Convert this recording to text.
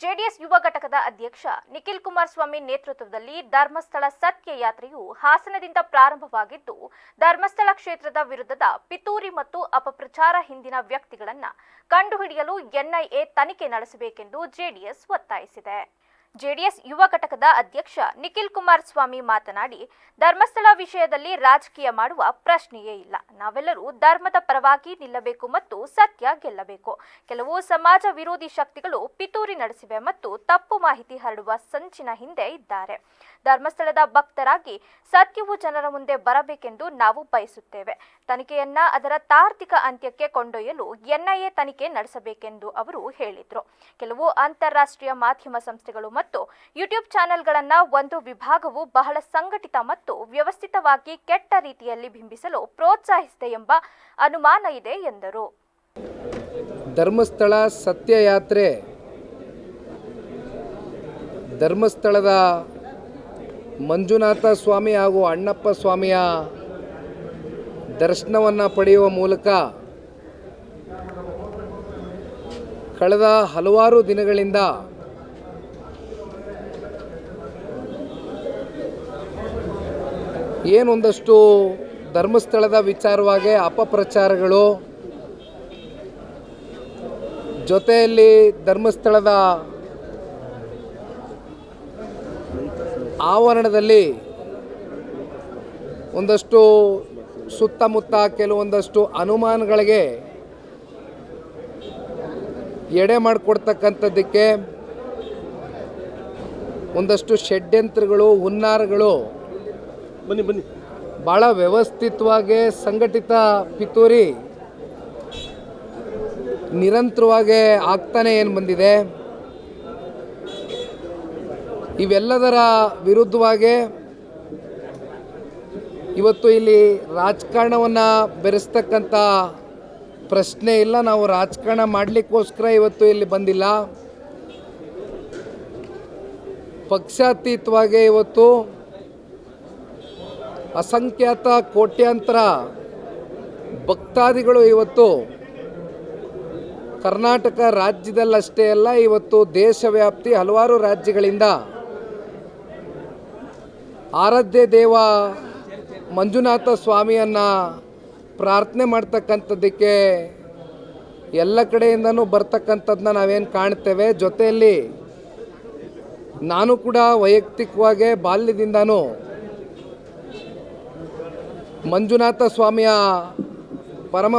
JDS ಯುವ ಘಟಕದ ಅಧ್ಯಕ್ಷ ನಿಖಿಲ್ ಕುಮಾರಸ್ವಾಮಿ ನೇತೃತ್ವದಲ್ಲಿ ಧರ್ಮಸ್ಥಳ ಸತ್ಯ ಯಾತ್ರೆಯು ಹಾಸನದಿಂದ ಪ್ರಾರಂಭವಾಗಿದ್ದು, ಧರ್ಮಸ್ಥಳ ಕ್ಷೇತ್ರದ ವಿರುದ್ಧದ ಪಿತೂರಿ ಮತ್ತು ಅಪಪ್ರಚಾರ ಹಿಂದಿನ ವ್ಯಕ್ತಿಗಳನ್ನು ಕಂಡುಹಿಡಿಯಲು ಎನ್ಐಎ ತನಿಖೆ ನಡೆಸಬೇಕೆಂದು ಜೆಡಿಎಸ್ ಒತ್ತಾಯಿಸಿದೆ. ಜೆಡಿಎಸ್ ಯುವ ಘಟಕದ ಅಧ್ಯಕ್ಷ ನಿಖಿಲ್ ಕುಮಾರಸ್ವಾಮಿ ಮಾತನಾಡಿ, ಧರ್ಮಸ್ಥಳ ವಿಷಯದಲ್ಲಿ ರಾಜಕೀಯ ಮಾಡುವ ಪ್ರಶ್ನೆಯೇ ಇಲ್ಲ. ನಾವೆಲ್ಲರೂ ಧರ್ಮದ ಪರವಾಗಿ ನಿಲ್ಲಬೇಕು ಮತ್ತು ಸತ್ಯ ಗೆಲ್ಲಬೇಕು. ಕೆಲವು ಸಮಾಜ ವಿರೋಧಿ ಶಕ್ತಿಗಳು ಪಿತೂರಿ ನಡೆಸಿವೆ ಮತ್ತು ತಪ್ಪು ಮಾಹಿತಿ ಹರಡುವ ಸಂಚಿನ ಹಿಂದೆ ಇದ್ದಾರೆ. ಧರ್ಮಸ್ಥಳದ ಭಕ್ತರಾಗಿ ಸತ್ಯವು ಜನರ ಮುಂದೆ ಬರಬೇಕೆಂದು ನಾವು ಬಯಸುತ್ತೇವೆ. ತನಿಖೆಯನ್ನ ಅದರ ತಾರ್ಕಿಕ ಅಂತ್ಯಕ್ಕೆ ಕೊಂಡೊಯ್ಯಲು ಎನ್ಐಎ ತನಿಖೆ ನಡೆಸಬೇಕೆಂದು ಅವರು ಹೇಳಿದರು. ಕೆಲವು ಅಂತಾರಾಷ್ಟ್ರೀಯ ಮಾಧ್ಯಮ ಸಂಸ್ಥೆಗಳು ಮತ್ತು ಯೂಟ್ಯೂಬ್ ಚಾನೆಲ್ಗಳನ್ನ ಒಂದು ವಿಭಾಗವು ಬಹಳ ಸಂಘಟಿತ ಮತ್ತು ವ್ಯವಸ್ಥಿತವಾಗಿ ಕೆಟ್ಟ ರೀತಿಯಲ್ಲಿ ಬಿಂಬಿಸಲು ಪ್ರೋತ್ಸಾಹಿಸಿದೆ ಎಂಬ ಅನುಮಾನ ಇದೆ ಎಂದರು. ಧರ್ಮಸ್ಥಳ ಸತ್ಯಯಾತ್ರೆ ಧರ್ಮಸ್ಥಳದ ಮಂಜುನಾಥ ಸ್ವಾಮಿ ಹಾಗೂ ಅಣ್ಣಪ್ಪ ಸ್ವಾಮಿಯ ದರ್ಶನವನ್ನು ಪಡೆಯುವ ಮೂಲಕ ಕಳೆದ ಹಲವಾರು ದಿನಗಳಿಂದ ಏನೊಂದಷ್ಟು ಧರ್ಮಸ್ಥಳದ ವಿಚಾರವಾಗಿ ಅಪಪ್ರಚಾರಗಳು, ಜೊತೆಯಲ್ಲಿ ಧರ್ಮಸ್ಥಳದ ಆವರಣದಲ್ಲಿ ಒಂದಷ್ಟು ಸುತ್ತಮುತ್ತ ಕೆಲವೊಂದಷ್ಟು ಅನುಮಾನಗಳಿಗೆ ಎಡೆ ಮಾಡಿಕೊಡ್ತಕ್ಕಂಥದ್ದಕ್ಕೆ ಒಂದಷ್ಟು ಷಡ್ಯಂತ್ರಗಳು, ಹುನ್ನಾರಗಳು ಬನ್ನಿ ಬನ್ನಿ. ಭಾಳ ವ್ಯವಸ್ಥಿತವಾಗಿ ಸಂಘಟಿತ ಪಿತೂರಿ ನಿರಂತರವಾಗಿ ಆಗ್ತಾನೆ ಏನು ಬಂದಿದೆ. ಇವೆಲ್ಲದರ ವಿರುದ್ಧವಾಗಿ ಇವತ್ತು ಇಲ್ಲಿ ರಾಜಕಾರಣವನ್ನು ಬೆರೆಸ್ತಕ್ಕಂಥ ಪ್ರಶ್ನೆ ಇಲ್ಲ. ನಾವು ರಾಜಕಾರಣ ಮಾಡಲಿಕ್ಕೋಸ್ಕರ ಇವತ್ತು ಇಲ್ಲಿ ಬಂದಿಲ್ಲ. ಪಕ್ಷಾತೀತವಾಗಿ ಇವತ್ತು ಅಸಂಖ್ಯಾತ ಕೋಟ್ಯಾಂತರ ಭಕ್ತಾದಿಗಳು ಇವತ್ತು ಕರ್ನಾಟಕ ರಾಜ್ಯದಲ್ಲಷ್ಟೇ ಅಲ್ಲ, ಇವತ್ತು ದೇಶವ್ಯಾಪ್ತಿ ಹಲವಾರು ರಾಜ್ಯಗಳಿಂದ ಆರಾಧ್ಯ ದೇವ ಮಂಜುನಾಥ ಸ್ವಾಮಿಯನ್ನು ಪ್ರಾರ್ಥನೆ ಮಾಡ್ತಕ್ಕಂಥದ್ದಕ್ಕೆ ಎಲ್ಲ ಕಡೆಯಿಂದನೂ ಬರ್ತಕ್ಕಂಥದ್ದನ್ನ ನಾವೇನು ಕಾಣ್ತೇವೆ. ಜೊತೆಯಲ್ಲಿ ನಾನು ಕೂಡ ವೈಯಕ್ತಿಕವಾಗಿ ಬಾಲ್ಯದಿಂದನೂ ಮಂಜುನಾಥ ಸ್ವಾಮಿಯ ಪರಮ